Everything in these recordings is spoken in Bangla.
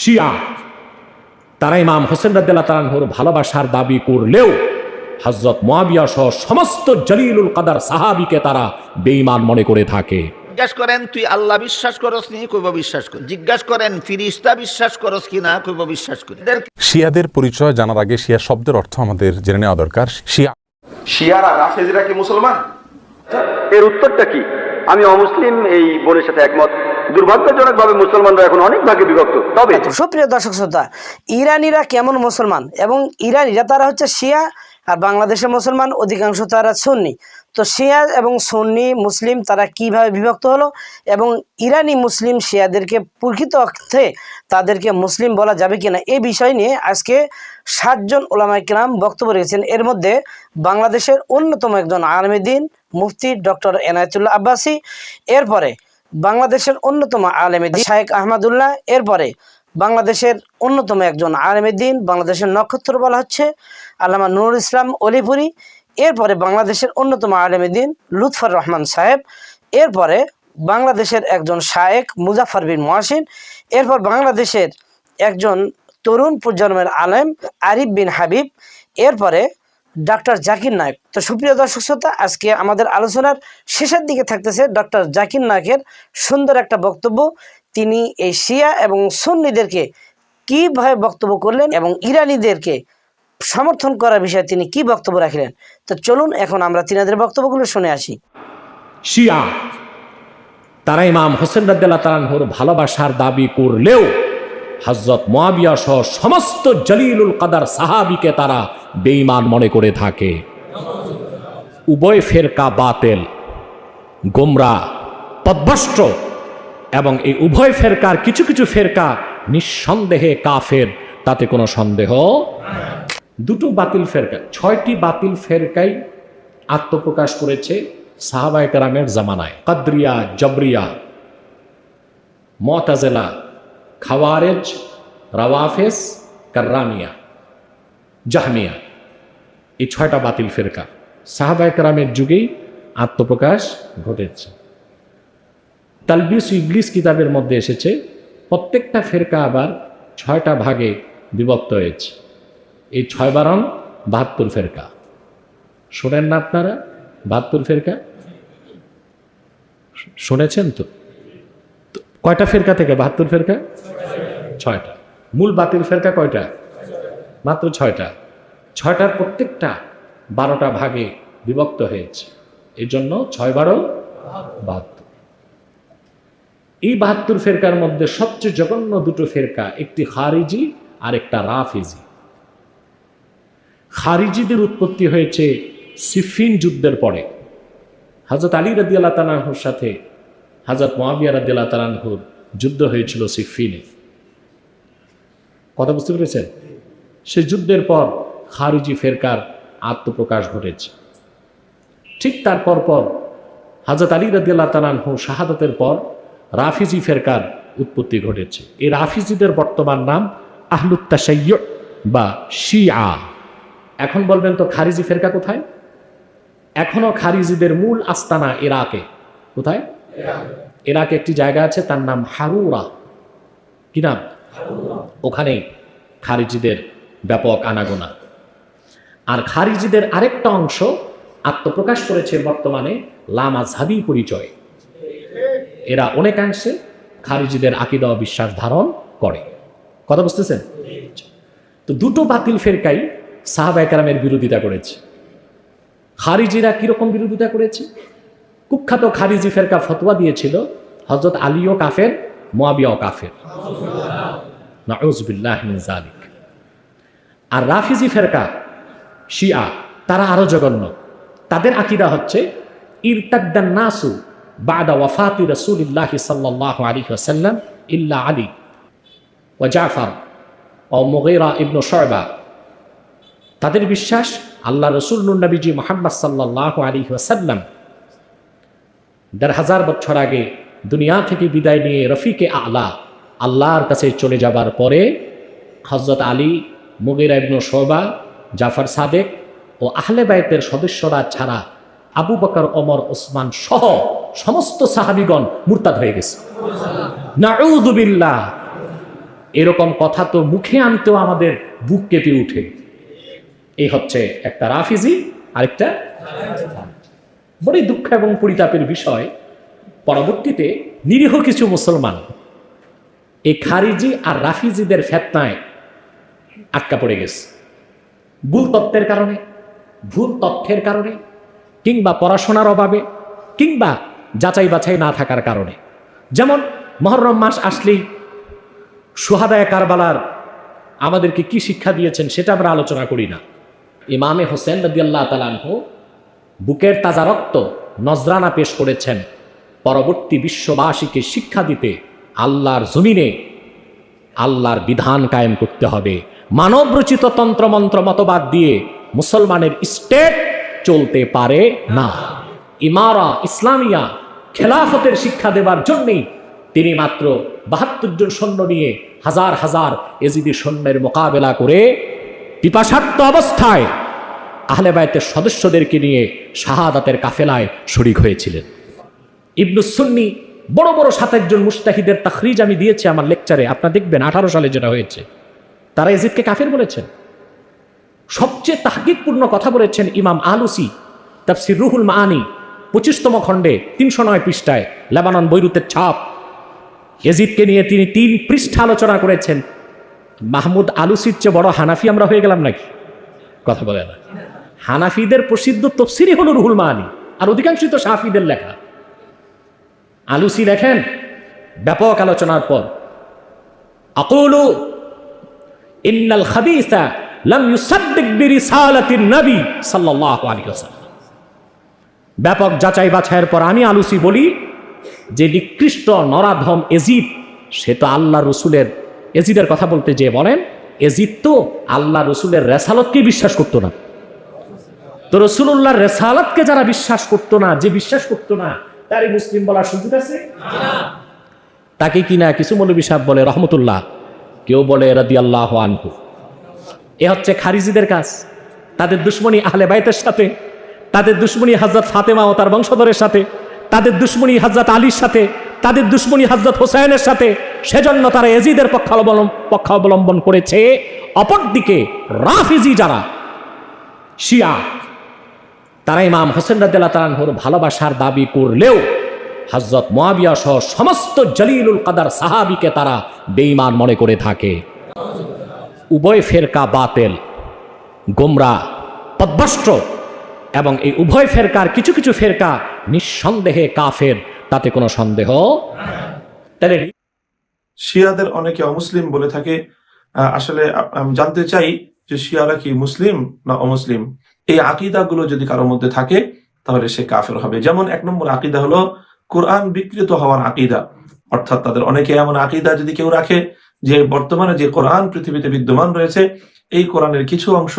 শিয়া। তারা ইমাম হোসেন রাদ্দাল্লাহ তালানহুর ভালোবাসার দাবি করলেও হজরত মোয়াবিয়া সহ সমস্ত জলিলুল কাদার সাহাবিকে তারা বেঈমান মনে করে থাকে। জিজ্ঞাসা করেন তুই আল্লাহ বিশ্বাস করস নি? কইব বিশ্বাস কর। জিজ্ঞাসা করেন ফিরিস্তা বিশ্বাস করস কি না? কইব বিশ্বাস করি। শিয়াদের পরিচয় জানার আগে শিয়া শব্দের অর্থ আমাদের জেনে নেওয়া দরকার। শিয়া শিয়ারা রাফেজরা কি মুসলমান? এর উত্তরটা কি? আমি অমুসলিম, এই বোনের সাথে একমত। দুর্ভাগ্যজনকভাবে মুসলমানরা এখন অনেক ভাগে বিভক্ত। তবে সুপ্রিয় দর্শক শ্রোতা, ইরানিরা কেমন মুসলমান? এবং ইরানিরা তারা হচ্ছে শিয়া, আর বাংলাদেশের মুসলমান অধিকাংশ তারা সুন্নি। তো শিয়া এবং সুন্নি মুসলিম তারা কীভাবে বিভক্ত হলো এবং ইরানি মুসলিম শিয়াদেরকে প্রকৃত অর্থে তাদেরকে মুসলিম বলা যাবে কিনা এই বিষয় নিয়ে আজকে সাতজন ওলামাই কিরাম বক্তব্য রেখেছেন। এর মধ্যে বাংলাদেশের অন্যতম একজন আলমেদিন মুফতি ডক্টর এনায়তুল্লাহ আব্বাসী, এরপরে বাংলাদেশের অন্যতম আলেমেদিন শাহেক আহমদুল্লাহ, এরপরে বাংলাদেশের অন্যতম একজন আলেমেদিন বাংলাদেশের নক্ষত্র বলা হচ্ছে আল্লামা নুরুল ইসলাম অলিপুরি এরপরে বাংলাদেশের অন্যতম আলেমেদিন লুৎফর রহমান সাহেব, এরপরে বাংলাদেশের একজন শায়েক মুজাফর বিন মহাসিন এরপর বাংলাদেশের একজন তরুণ প্রজন্মের আলেম আরিফ বিন হাবিব, এরপরে ডক্টর জাকির নায়ক। তো সুপ্রিয় দর্শক শ্রোতা, আজকে আমাদের আলোচনার শেষের দিকে থাকতেছে ডক্টর জাকির নায়কের সুন্দর একটা বক্তব্য। তিনি এই শিয়া এবং সুন্নিদেরকে কীভাবে বক্তব্য করলেন এবং ইরানিদেরকে সমর্থন করার বিষয়ে তিনি কি বক্তব্য রাখলেন? তো চলুন এখন আমরা তিনাদের বক্তব্যগুলো শুনে আসি। শিয়া, তারা ইমাম হোসেন রাদ্দাল্লাহ তালানহুর ভালোবাসার দাবি করলেও হজরত মোয়াবিয়া সহ সমস্ত জলিলুল কাদার সাহাবিকে তারা বেঈমান মনে করে থাকে। উভয় ফেরকা বাতেল, গোমরা পদভষ্ট এবং এই উভয় ফেরকার কিছু কিছু ফেরকা নিঃসন্দেহে কাফের, তাতে কোনো সন্দেহ দুটো বাতিল ফেরকা ছয়টি বাতিল ফেরকাই আত্মপ্রকাশ করেছে সাহাবায় কারামের জামানায়। কাদরিয়া, জবরিয়া মতাজেলা খাওয়ারেজ রাওয়াফেস কার্রামিয়া, জাহমিয়া। এই ছয়টা বাতিল ফেরকা সাহাবায় কারামের যুগেই আত্মপ্রকাশ ঘটেছে। তালবিস ইবলিস কিতাবের মধ্যে এসেছে, প্রত্যেকটা ফেরকা আবার ছয়টা ভাগে বিভক্ত হয়েছে। এই ছয় বারং বাহাত্তর ফেরকা। শোনেন না আপনারা? বাহাত্তর ফেরকা? শুনেছেন তো? কয়টা ফেরকা থেকে? বাহাত্তর ফেরকা? ছয়টা। মূল বাতিল ফেরকা কয়টা? মাত্র ছয়টা। ছয়টার প্রত্যেকটা বারোটা ভাগে বিভক্ত হয়েছে। এর জন্য ছয় বারো বাহাত্তর। এই বাহাত্তর ফেরকার মধ্যে সবচেয়ে জঘন্য দুটো ফেরকা, একটি খারিজি আর একটা রাফিজি। খারিজিদের উৎপত্তি হয়েছে সিফিন যুদ্ধের পরে। হজরত আলী রাদি আল্লাহ তালাহুর সাথে হজরত মোয়াবিয়া রাদি আল্লাহ তালাহুর যুদ্ধ হয়েছিল সিফিনে। কথা বুঝতে পেরেছেন? সে যুদ্ধের পর খারিজি ফেরকার আত্মপ্রকাশ ঘটেছে। ঠিক তার পর হাজরত আলী রাদি আল্লাহ তালাহু শাহাদতের পর রাফিজি ফেরকার উৎপত্তি ঘটেছে। এই রাফিজিদের বর্তমান নাম আহলুত্তাসাইয় বা শিয়া। এখন বলবেন তো খারিজি ফেরকা কোথায়? এখনও খারিজিদের মূল আস্তানা ইরাকে। কোথায়? ইরাকে। একটি জায়গা আছে তার নাম হারুরা। কি নাম? ওখানে খারিজিদের ব্যাপক আনাগোনা। আর খারিজিদের আরেকটা অংশ আত্মপ্রকাশ করেছে বর্তমানে লামাঝাবি পরিচয়। এরা অনেকাংশে খারিজিদের আকিদা বিশ্বাস ধারণ করে। কথা বুঝতেছেন? তো দুটো বাতিল ফেরকাই সাহাবা একরামের বিরোধিতা করেছে। খারিজিরা কীরকম বিরোধিতা করেছে? কুখ্যাত খারিজি ফেরকা ফতোয়া দিয়েছিল হজরত আলীও কাফের মোয়াবিয়াও কাফের। জালিক আর রাফিজি ফেরকা, শিয়া, তারা আরও জঘন্য। তাদের আকিদা হচ্ছে, ইরতাদ্দান নাসু বাদা ওয়াফাতি রাসূলিল্লাহি সাল্লাল্লাহু আলাইহি ওয়াসাল্লাম ইল্লা আলী ওয়া জাফর ও মুগীরা ইবনু শুয়বা তাদের বিশ্বাস আল্লাহ রসুল নবীজি মোহাম্মদ সাল্লাহ আলী ওয়াসাল্লাম। দেড় হাজার বছর আগে দুনিয়া থেকে বিদায় নিয়ে রফিকে আলা, আল্লাহর কাছে চলে যাবার পরে হজরত আলী, মুগিরা ইবনু শোবা, জাফর সাদেক ও আহলে বায়তের সদস্যরা ছাড়া আবু বকর, ওমর, ওসমান সহ সমস্ত সাহাবিগণ মুরতাদ হয়ে গেছে। এরকম কথা তো মুখে আনতেও আমাদের বুক কেঁপে উঠে। এই হচ্ছে একটা রাফিজি আরেকটা বড়ই দুঃখ এবং পরিতাপের বিষয়। পরবর্তীতে নিরীহ কিছু মুসলমান এই খারিজি আর রাফিজিদের ফেতনায় আটকা পড়ে গেছে। ভুল তত্ত্বের কারণে, ভুল তথ্যের কারণে, কিংবা পড়াশোনার অভাবে, কিংবা যাচাই বাছাই না থাকার কারণে। যেমন মহরম মাস আসলেই সুহাদায় কারবালার আমাদেরকে কি শিক্ষা দিয়েছেন সেটা আমরা আলোচনা করি না। ইমামে হোসেন রদিয়াল্লাহ তালানহু বুকের তাজা রক্ত নজরানা পেশ করেছেন। পরবর্তী বিশ্ববাসীকে শিক্ষা দিতে আল্লাহর জমিনে আল্লাহর বিধান কায়েম করতে হবে। মানবরচিত তন্ত্রমন্ত্র মতবাদ দিয়ে মুসলমানের স্টেট চলতে পারে না। ইমারা ইসলামিয়া খেলাফতের শিক্ষা দেবার জন্যেই তিনি মাত্র বাহাত্তর জন সৈন্য নিয়ে হাজার হাজার এজিদি সৈন্যের মোকাবেলা করে পিপাসার্থ অবস্থায় আহলে বায়তের সদস্যদেরকে নিয়ে শাহাদাতের কাফেলায় শরিক হয়েছিলেন। ইবনুস সুন্নি বড় বড় সাত একজন মুস্তাহিদের তাখরিজ আমি দিয়েছি আমার লেকচারে, আপনারা দেখবেন আঠারো সালে যেটা হয়েছে। তারা এজিদকে কাফের বলেছেন। সবচেয়ে তাহকিকপূর্ণ কথা বলেছেন ইমাম আলুসি, তাফসির রুহুল মাআনি, পঁচিশতম খণ্ডে তিনশো নয় পৃষ্ঠায়, লেবানন বৈরুতের ছাপ। এজিদকে নিয়ে তিনি তিন পৃষ্ঠা আলোচনা করেছেন। মাহমুদ আলুসির চেয়ে বড় হানাফি আমরা হয়ে গেলাম নাকি? কথা বলে না। হানাফিদের প্রসিদ্ধ তফসিরই হল রুহুল মাআনি, আর অধিকাংশই তো সাহাফিদের লেখা। আলুসি লেখেন, ব্যাপক আলোচনার পর, আকুলু ইন্নাল খাবিসা লাম বিরিসালাতিন নবী সাল্লাল্লাহু আলাইহি ওয়াসাল্লাম। ব্যাপক যাচাই বাছাইয়ের পর আমি আলুসি বলি যে, নিকৃষ্ট নরাধম এজিদ, সে তো আল্লাহ রসুলের, এজিদের কথা বলতে যে বলেন, এজিদ তো আল্লাহ রসুলের রেসালতকে বিশ্বাস করতো না। তো রসুল্লাহর রেসালতকে যারা বিশ্বাস করতো না, যে বিশ্বাস করতো না, তারই মুসলিম বলার সুযোগ আছে? তাকে কিনা কিছু মৌলবী সাহেব বলে, রহমতুল্লাহ, কেউ বলে রাদি আল্লাহ আনহু। এ হচ্ছে খারিজিদের কাজ। তাদের দুশ্মনী আহলে বাইতের সাথে, তাদের দুশ্মনী হজরত ফাতেমা ও তার বংশধরের সাথে, তাদের দুশ্মনী হজরত আলীর সাথে, তাদের দুশ্মনী হজরত হোসাইনের সাথে, সেজন্য তারা এজিদের পক্ষাবলম্বন পক্ষাবলম্বন করেছে। অপরদিকে রাফিজি যারা, শিয়া তারা ইমাম হোসেন রাদিল্লা তালানহর ভালোবাসার দাবি করলেও হজরত মোয়াবিয়া সহ সমস্ত জলিলুল কাদার সাহাবিকে তারা বেঈমান মনে করে থাকে। উভয় ফেরকা বাতেল, গোমরা পদ্ভস্ত্র এবং এই উভয় ফেরকার কিছু কিছু ফেরকা নিঃসন্দেহে কাফের, তাতে কোনো সন্দেহ তাহলে শিয়াদের অনেকে অমুসলিম বলে থাকে। আসলে আমি জানতে চাই যে শিয়ারা কি মুসলিম না অমুসলিম? এই আকিদাগুলো যদি কারোর মধ্যে থাকে, তাহলে সে কাফের হবে। যেমন এক নম্বর আকিদা হলো কোরআন বিকৃত হওয়ার আকিদা। অর্থাৎ তাদের অনেকে এমন আকিদা যদি কেউ রাখে যে বর্তমানে যে কোরআন পৃথিবীতে বিদ্যমান রয়েছে, এই কোরআনের কিছু অংশ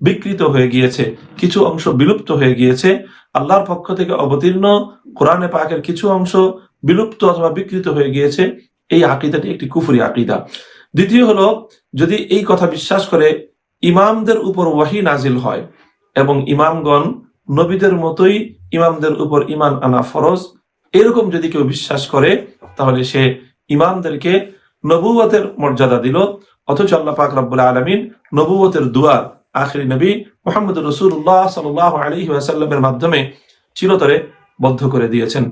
বিকৃত হয়ে গিয়েছে, কিছু অংশ বিলুপ্ত হয়ে গিয়েছে। আল্লাহর পক্ষ থেকে অবতীর্ণ কোরআনে পাকের কিছু অংশ বিলুপ্ত অথবা বিকৃত হয়ে গিয়েছে, এই আকিদাটি একটি কুফুরি আকিদা। দ্বিতীয় হলো, যদি এই কথা বিশ্বাস করে, ইমামদের উপর ওয়াহি নাজিল হয় এবং ইমামগণ নবীদের মতোই ইমামদের উপর ইমান আনা ফরজ। এরকম যদি কেউ বিশ্বাস করে, তাহলে সে ইমামদেরকে নবুয়তের মর্যাদা দিল। অথচ আল্লাহ পাক রব্বুল আলমিন নবুয়তের দুয়ার আখরি নবী মোহাম্মদ রসুল্লাহ সাল আলী ওয়াসাল্লামের মাধ্যমে চিরতরে বদ্ধ করে দিয়েছেন।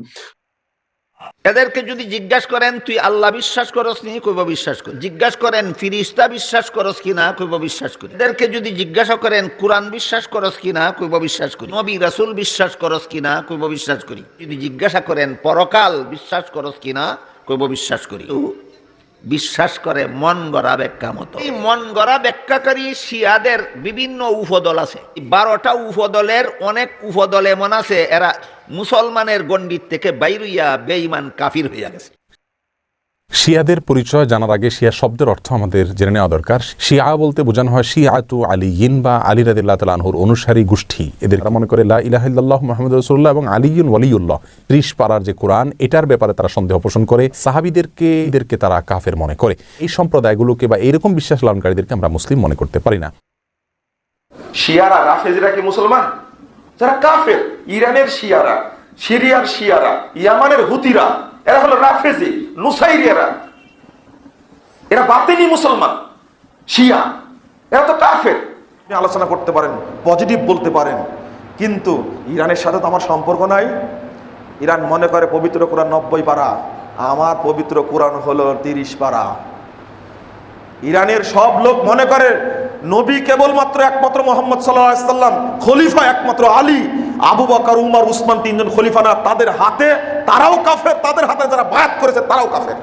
এদেরকে যদি জিজ্ঞাসা করেন, তুই আল্লাহ বিশ্বাস করস নি? কইব, বিশ্বাস কর। জিজ্ঞাসা করেন, ফিরিস্তা বিশ্বাস করস কি না? কইব, বিশ্বাস করি। এদেরকে যদি জিজ্ঞাসা করেন, কোরআন বিশ্বাস করস কি না? কইব, বিশ্বাস করি। নবী রাসূল বিশ্বাস করস কি না? কইব, বিশ্বাস করি। যদি জিজ্ঞাসা করেন, পরকাল বিশ্বাস করস কি না? কইব, বিশ্বাস করি। বিশ্বাস করে, মন গড়া ব্যাখ্যা মতো। এই মন গড়া ব্যাখ্যাকারী শিয়াদের বিভিন্ন উপদল আছে। বারোটা উপদলের অনেক উপদল এমন আছে, এরা মুসলমানের গণ্ডিত থেকে বাইরুইয়া বেঈমান কাফির হইয়া গেছে। শিয়াদের পরিচয় জানার আগে শিয়া শব্দের অর্থ আমাদের জেনে নেওয়া দরকার। শিয়া বলতে বোঝানো হয় শিয়াতু আলী ইন বা আলী রাদিল্লাহ তালাহুর অনুসারী গোষ্ঠী। এদের তারা মনে করে লা মোহাম্মদ রসুল্লাহ এবং আলীউন ওয়ালিউল্লাহ ত্রিশ পাড়ার যে কোরআন, এটার ব্যাপারে তারা সন্দেহ পোষণ করে। সাহাবিদেরকে, এদেরকে তারা কাফের মনে করে। এই সম্প্রদায়গুলোকে বা এরকম বিশ্বাস লালনকারীদেরকে আমরা মুসলিম মনে করতে পারি না। শিয়ারা রাফেজরা কি মুসলমান? যারা কাফের, ইরানের শিয়ারা, সিরিয়ার শিয়ারা, ইয়ামানের হুতিরা এরা হলো রাফেজি নুসাইরিয়ারা এরা বাতিনি মুসলমান, শিয়া। এরা তো কাফের। আপনি আলোচনা করতে পারেন পজিটিভ বলতে পারেন। কিন্তু ইরানের সাথে তো আমার সম্পর্ক নাই। ইরান মনে করে পবিত্র কোরআন নব্বই পারা, আমার পবিত্র কোরআন হলো তিরিশ পারা। ইরানের সব লোক মনে করে নবী কেবলমাত্র একমাত্র মোহাম্মদ সাল্লাম, খলিফা একমাত্র আলী, আবু বকর, উমর, উসমান তিনজন খলিফা না, তাদের হাতে, তারাও কাফের, তাদের হাতে যারা বায়াত করেছে তারাও কাফের।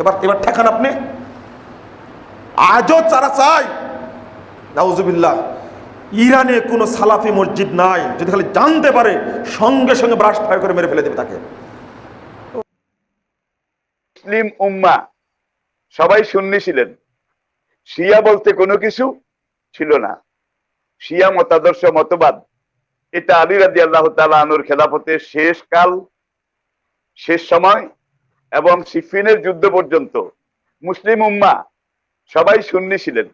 এবার এবার ঠেকান আপনি। আজও তারা চায় নাউজুবিল্লাহ ইরানে কোনো সালাফি মসজিদ নাই, যদি খালি জানতে পারে, সঙ্গে সঙ্গে ব্রাশ ফায়ার করে মেরে ফেলে দেবে তাকে। মুসলিম উম্মা, সবাই সুন্নি ছিলেন। শিয়া বলতে কোনো কিছু ছিল না। শিয়া মতাদর্শ, মতবাদ। এটা আলী রাজি আল্লাহ তালা আনুর খেলাফতের শেষ কাল, শেষ সময় এবং সিফিনের যুদ্ধ পর্যন্ত। মুসলিম উম্মা সবাই সুন্নি ছিলেন।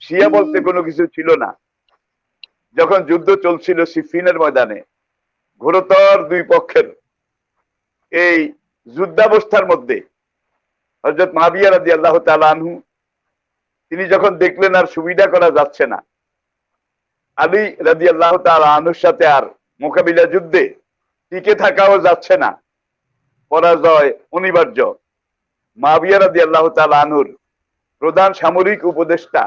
শিয়া বলতে কোনো কিছু ছিল না। যখন যুদ্ধ চলছিল সিফিনের ময়দানে, ঘোরতর দুই পক্ষের এই যুদ্ধাবস্থার মধ্যে হজরত মাবিয়া রাজি আল্লাহ আনহু তিনি যখন দেখলেন আর সুবিধা করা যাচ্ছে না, আলী রাজি আল্লাহ আনহুর সাথে আর মোকাবিলা যুদ্ধে টিকে থাকাও যাচ্ছে না, পরাজয় অনিবার্য। মাবিয়া রাজি আল্লাহ আনহুর প্রধান সামরিক উপদেষ্টা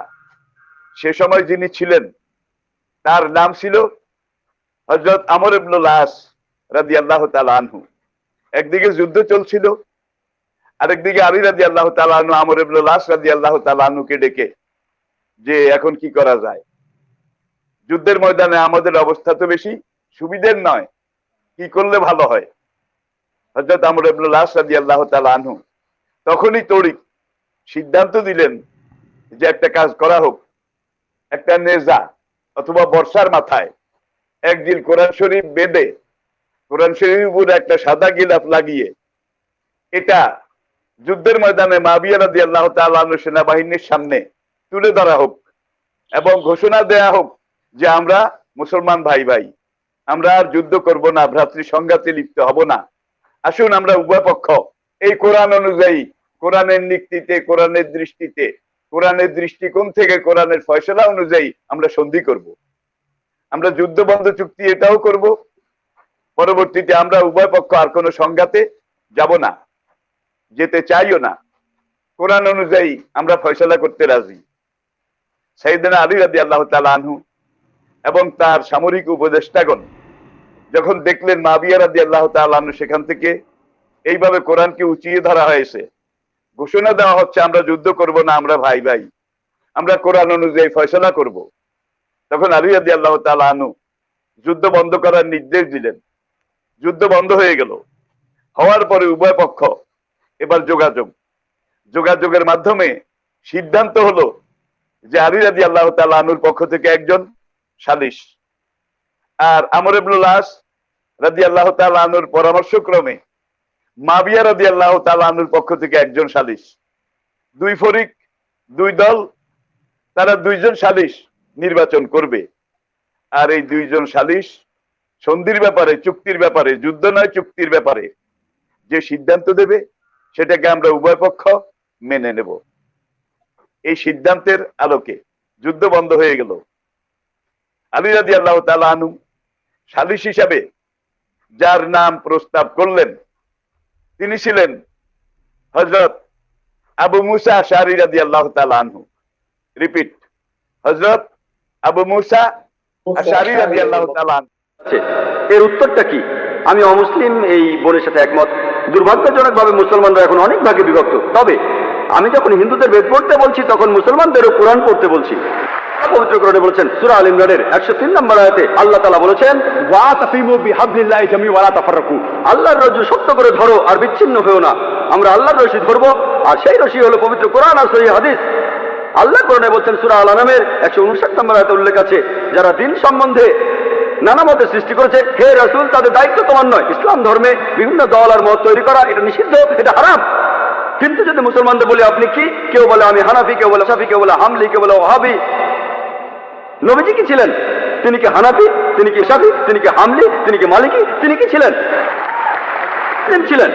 সে সময় যিনি ছিলেন, তার নাম ছিল হজরত আমর ইবনুল রাজি আল্লাহ আনহু। একদিকে যুদ্ধ চলছিল আরেকদিকে আলী রাজি আল্লাহ তালু আমর আস রাজি আল্লাহ তালুকে ডেকে যে এখন কি করা যায়? যুদ্ধের ময়দানে আমাদের অবস্থা তো বেশি, সুবিধের নয়। কি করলে ভালো হয়? হজরত আমর আস রাজি আল্লাহ তালু তখনই তড়িক সিদ্ধান্ত দিলেন যে একটা কাজ করা হোক। একটা নেজা অথবা বর্ষার মাথায় একদিন কোরআন শরীফ বেঁধে, কোরআন শরীফ উপরে একটা সাদা গিলাফ লাগিয়ে, এটা যুদ্ধের ময়দানে মাবিয়া রাদি আল্লাহ তালু সেনাবাহিনীর সামনে তুলে ধরা হোক এবং ঘোষণা দেয়া হোক যে আমরা মুসলমান ভাই ভাই আমরা আর যুদ্ধ করব না, ভ্রাতৃ সংঘাতে লিপ্ত হব না। আসুন আমরা উভয় পক্ষ এই কোরআন অনুযায়ী, কোরআনের নীতিতে কোরআনের দৃষ্টিতে, কোরআনের দৃষ্টিকোণ থেকে কোরআনের ফয়সলা অনুযায়ী আমরা সন্ধি করব। আমরা যুদ্ধ বন্ধ চুক্তি এটাও করব। পরবর্তীতে আমরা উভয় পক্ষ আর কোনো সংঘাতে যাব না। যেতে চাইও না। কোরআন অনুযায়ী আমরা ফয়সলা করতে রাজি। সাইদিনা আলী রাদি আল্লাহ আনহু এবং তার সামরিক উপদেষ্টাগণ যখন দেখলেন মাবিয়া রাদি আল্লাহ আনহু সেখান থেকে, এইভাবে কোরআনকে উঁচিয়ে ধরা হয়েছে। ঘোষণা দেওয়া হচ্ছে, আমরা যুদ্ধ করব না, আমরা ভাই ভাই। আমরা কোরআন অনুযায়ী ফয়সলা করব। তখন আলী রাদি আল্লাহ আনহু যুদ্ধ বন্ধ করার নির্দেশ দিলেন। যুদ্ধ বন্ধ হয়ে গেল। হওয়ার পরে উভয় পক্ষ এবার যোগাযোগ। যোগাযোগের মাধ্যমে সিদ্ধান্ত হলো যে আলী রাজি আল্লাহ আনুর পক্ষ থেকে একজন সালিশ। আর আমর ইবনুল আস রাজি আল্লাহ আনুর পরামর্শক্রমে মাবিয়া রাজি আল্লাহ আনুর পক্ষ থেকে একজন সালিশ। দুই ফরিক, দুই দল, তারা দুইজন সালিশ নির্বাচন করবে। আর এই দুইজন সালিশ সন্ধির ব্যাপারে, চুক্তির ব্যাপারে, যুদ্ধ নয়, চুক্তির ব্যাপারে যে সিদ্ধান্ত দেবে সেটাকে আমরা উভয় পক্ষ মেনে নেব। এই সিদ্ধান্তের আলোকে যুদ্ধ বন্ধ হয়ে গেল। আলী রাজি আল্লাহ আনু সালিশ হিসাবে যার নাম প্রস্তাব করলেন, তিনি ছিলেন হজরত আবু মুসা শাহরি রাজি আল্লাহ আনহু। রিপিট হজরত আবু মুসা শাহরি রাজি আল্লাহ আনহু। এর উত্তরটা কি? আমি অমুসলিম, এই বোনের সাথে একমত। দুর্ভাগ্যজনকভাবে মুসলমানরা এখন অনেক ভাগে বিভক্ত। তবে আমি যখন হিন্দুদের বেদ পড়তে বলছি, তখন মুসলমানদেরও কোরআন পড়তে বলছি। পবিত্র কোরআনে বলেছেন, সূরা আল ইমরানের 103 নম্বর আয়াতে আল্লাহ তাআলা বলেছেন আল্লাহর রজ্জু শক্ত করে ধরো আর বিচ্ছিন্ন হও না। আমরা আল্লাহর রশি ধরবো আর সেই রশি হলো পবিত্র কোরআন আর সহিহ হাদিস। আল্লাহ কোরআনে বলছেন, সূরা আল আনামের 159 নম্বর আয়াতে উল্লেখ আছে, যারা দিন সম্বন্ধে নানা মতে সৃষ্টি করেছে। হে রসুল, তাদের দায়িত্ব তোমার নয়। ইসলাম ধর্মে বিভিন্ন দল আর মত তৈরি করা, এটা নিষিদ্ধ, এটা হারাম। কিন্তু যদি মুসলমানদের বলি, আপনি কি? কেউ বলে, আমি হানাফি, কেউ বলে সাফি, কেউ বলে হামলি, কেউ বলে ওহাবি। নবীজি কি ছিলেন? তিনি কি হানাফি? তিনি কি সাফি? তিনি কি হামলি? তিনি কি মালিকি? তিনি কি ছিলেন? ছিলেন।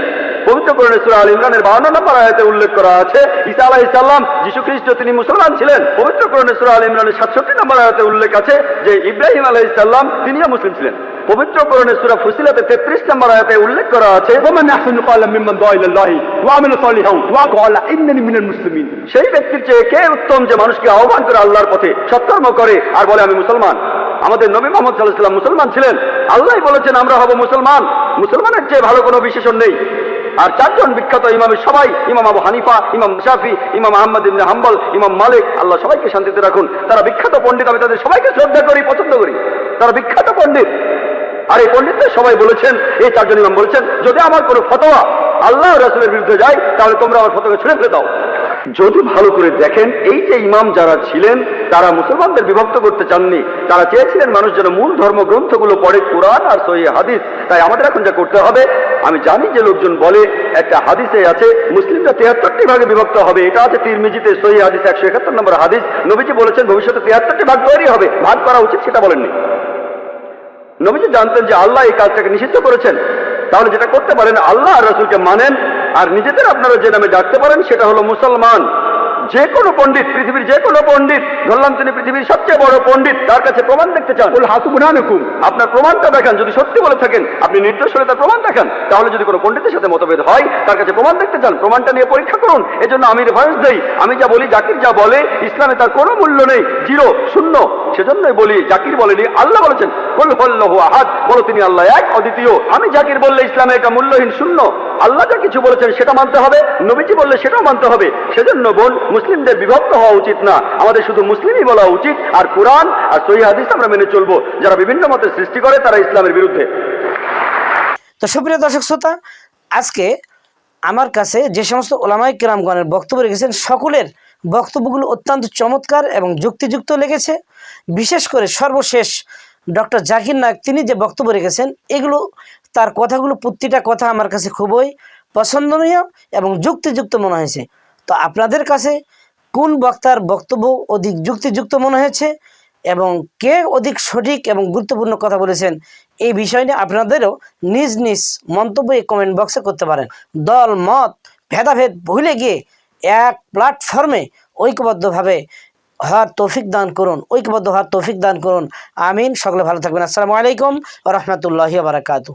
পবিত্রকরণে সুরা আল ইমরানের বাহান্ন নম্বর আয়াতে উল্লেখ করা আছে, ঈসা আলাহ ইসাল্লাম যিশু খ্রিস্ট তিনি মুসলমান ছিলেন। পবিত্রকরণে সুরা আল ইমরানের সাতষট্টি নম্বর আয়াতে উল্লেখ আছে যে ইব্রাহিম আলাহ ইসাল্লাম তিনিও মুসলিম ছিলেন। পবিত্র কোরআনের সূরা ফুসিলাতে 33 নম্বর আয়াতে উল্লেখ করা আছে সেই ব্যক্তির চেয়ে কে উত্তম যে মানুষকে আহ্বান করে আল্লাহর পথে সৎকর্ম করে আর বলে, আমি মুসলমান। আমাদের নবী মোহাম্মদ সাল্লাল্লাহু আলাইহি মুসলমান ছিলেন। আল্লাহই বলেছেন, আমরা হব মুসলমান। মুসলমানের চেয়ে ভালো কোনো বিশেষণ নেই। আর চারজন বিখ্যাত ইমামের সবাই, ইমাম আবু হানিফা, ইমাম মুসাফি ইমাম আহমদ ইবনে হাম্বল, ইমাম মালিক, আল্লাহ সবাইকে শান্তিতে রাখুন। তারা বিখ্যাত পণ্ডিত, আমি তাদের সবাইকে শ্রদ্ধা করি, পছন্দ করি। তারা বিখ্যাত পণ্ডিত। আর এই পণ্ডিতদের সবাই বলেছেন, এই চারজন ইমাম বলেছেন, যদি আমার কোনো ফতোয়া আল্লাহ রাসুলের বিরুদ্ধে যায়, তাহলে তোমরা আমার ফতোকে ছুড়ে ফেলে দাও। যদি ভালো করে দেখেন, এই যে ইমাম যারা ছিলেন, তারা মুসলমানদের বিভক্ত করতে চাননি। তারা চেয়েছিলেন মানুষ যেন মূল ধর্মগ্রন্থগুলো পড়ে কোরআন আর সহি হাদিস। তাই আমাদের এখন যা করতে হবে, আমি জানি যে লোকজন বলে, একটা হাদিসে আছে, মুসলিমরা তিয়াত্তরটি ভাগে বিভক্ত হবে। এটা আছে তিরমিজিতে সহি হাদিস একশো একাত্তর নম্বর হাদিস। নবীজি বলেছেন, ভবিষ্যতে তিয়াত্তরটি ভাগ তৈরি হবে। ভাগ করা উচিত সেটা বলেননি। নবীজি জানতেন যে আল্লাহ এই কাজটাকে নিষিদ্ধ করেছেন। তাহলে যেটা করতে পারেন, আল্লাহ আর রসুলকে মানেন, আর নিজেদের আপনারা যে নামে ডাকতে পারেন, সেটা হলো মুসলমান। যে কোনো পণ্ডিত পৃথিবীর যে কোনো পণ্ডিত ধরলাম তিনি পৃথিবীর সবচেয়ে বড় পণ্ডিত তার কাছে প্রমাণ দেখতে চান। বলে হাসু বুনানুকুম আপনার প্রমাণটা দেখান যদি সত্যি বলে থাকেন আপনি নির্দোষ হলে তার প্রমাণ দেখান। তাহলে যদি কোনো পণ্ডিতের সাথে মতভেদ হয় তার কাছে প্রমাণ দেখতে চান প্রমাণটা নিয়ে পরীক্ষা করুন। এজন্য আমি রেফারেন্স দেই। আমি যা বলি জাকির যা বলে ইসলামে তার কোনো মূল্য নেই। জিরো শূন্য। সেজন্যই বলি জাকির বলেনি আল্লাহ বলেছেন বল হল্লাহু আহাদ। বলো তিনি আল্লাহ এক অদ্বিতীয়। আমি জাকির বললে ইসলামে এটা মূল্যহীন শূন্য। আল্লাহ যা কিছু বলেছেন সেটা মানতে হবে নবীজি বললে সেটাও মানতে হবে। সেজন্য বোন মুসলিমদের বিভক্ত হওয়া উচিত না। আমাদের শুধু মুসলিমই বলা উচিত। আর কোরআন আর সহি হাদিস আমরা মেনে চলবো। যারা বিভিন্ন মতের সৃষ্টি করে, তারা ইসলামের বিরুদ্ধে। তো সুপ্রিয় দর্শক শ্রোতা, আজকে আমার কাছে যে সমস্ত ওলামাই কেরামগণের বক্তব্য রেখেছেন, সকলের বক্তব্যগুলো অত্যন্ত চমৎকার এবং যুক্তিযুক্ত লেগেছে। বিশেষ করে সর্বশেষ ডক্টর জাকির নায়ক, তিনি যে বক্তব্য রেখেছেন, এগুলো, তার কথাগুলো প্রতিটা কথা আমার কাছে খুবই পছন্দনীয় এবং যুক্তিযুক্ত মনে হয়েছে। তো আপনাদের কাছে কোন বক্তার বক্তব্য অধিক যুক্তিযুক্ত মনে হয়েছে এবং কে অধিক সঠিক এবং গুরুত্বপূর্ণ কথা বলেছেন? এই বিষয় নিয়ে আপনাদেরও নিজ নিজ মন্তব্য এই কমেন্ট বক্সে করতে পারেন। দল, মত, ভেদাভেদ ভুলে গিয়ে এক প্ল্যাটফর্মে ঐক্যবদ্ধভাবে হওয়ার তৌফিক দান করুন, ঐক্যবদ্ধ হওয়ার তৌফিক দান করুন। আমিন, সকলে ভালো থাকবেন। আসসালামু আলাইকুম রহমতুল্লাহি বারাকাতু